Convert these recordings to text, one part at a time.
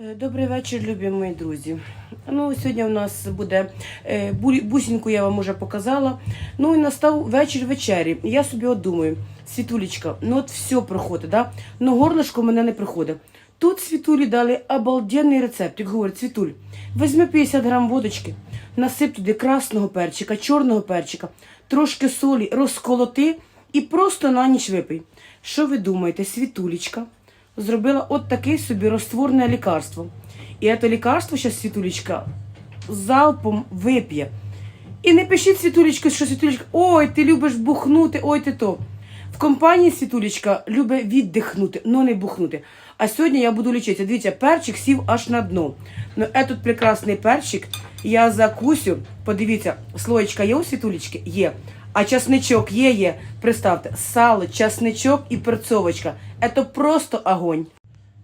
Е, Добрий вечір, любі мої друзі. Ну, сьогодні у нас буде е, бу- я вам уже показала. Ну і настав вечір вечері. Я собі от думаю, світулечка, ну от все проходить, да? Ну горлышко в мене не приходить. Тут світулі дали обалденний рецепт. Як говорить, світуль, візьми 50 грам водочки, насип туди красного перчика, чорного перчика, трошки солі, розколоти і просто на ніч випий. Що ви думаєте, світулечка? Зробила от таке собі розтворне лікарство. І це лікарство зараз Світулечка залпом вип'є. І не пишіть Світулечка, що Світулечка, ой, ти любиш бухнути, ой ти то. В компанії Світулечка любить віддихнути, но не бухнути. А сьогодні я буду лічитися. Дивіться, перчик сів аж на дно. Ну, этот прекрасний перчик я закусю. Подивіться, слоєчка є у Світулечки? Є. А часничок є, є. Представте, сало, часничок і перцовочка. Це просто огонь.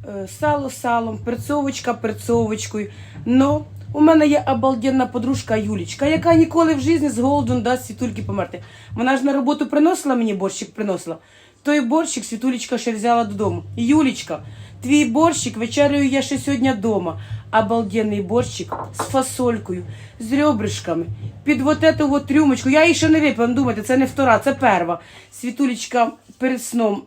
Е, Сало салом, перцовочка перцовочкою. Но у мене є обалденна подружка Юлічка, яка ніколи в житті з голоду не дасть світульки померти. Вона ж на роботу приносила мені борщик, приносила. Той борщик світулечка ще взяла додому. Юлічка, твій борщик вечеряю я ще сьогодні вдома. Обалденний борщик з фасолькою, з ребришками, під вот эту вот трюмочку. Я її ще не випила, думайте, це не втора, це перва. Світулечка перед сном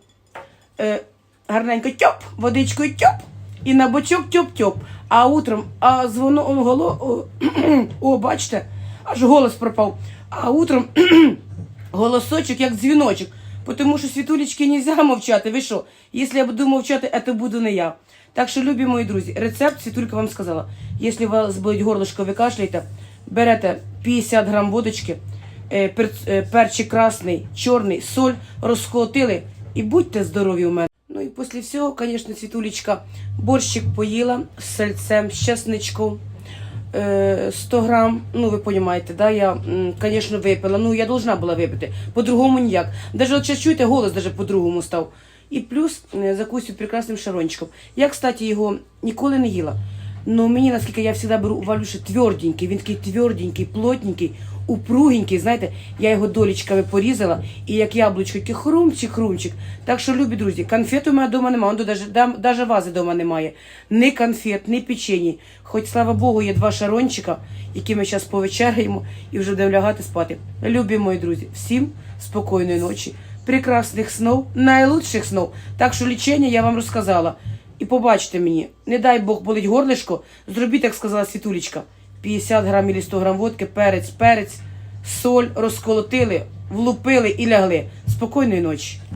е, гарненько тьоп, водичкою тьоп, і на бочок тьоп-тьоп. А утром, а дзвоно, он голо, о, о, бачите, аж голос пропав. А утром голосочок, як дзвіночок. Тому що світулечки нельзя мовчати. Ви що? Якщо я буду мовчати, це буду не я. Так що, любі мої друзі, рецепт світулька вам сказала. Якщо у вас болить горлышко, ви кашляєте, берете 50 грам водочки, е, е, перчик красний, чорний, соль, розколотили і будьте здорові у мене. Ну і після всього, звісно, світулечка борщик поїла з сальцем, з чесничком. Е, 100 грам, ну ви розумієте, да, я, звісно, випила. Ну, я должна була випити. По-другому ніяк. Даже от чуєте, голос даже по-другому став. І плюс е, закусю прекрасним шарончиком. Я, кстати, його ніколи не їла. Ну мені, наскільки я завжди беру у Валюші тверденький, він такий тверденький, плотненький, упругенький, знаєте, я його долічками порізала, і як яблучко, такий хрумчик, хрумчик. Так що, любі друзі, конфет у мене вдома немає, навіть, вази вдома немає. Ні конфет, ні печені. Хоч, слава Богу, є два шарончика, які ми зараз повечеряємо і вже будемо лягати спати. Любі мої друзі, всім спокійної ночі, прекрасних снов, найлучших снов. Так що лічення я вам розказала. І побачите мені, не дай Бог болить горлишко, зробіть, як сказала Світулечка, 50 грам і 100 грам водки, перець, перець, соль розколотили, влупили і лягли. Спокійної ночі.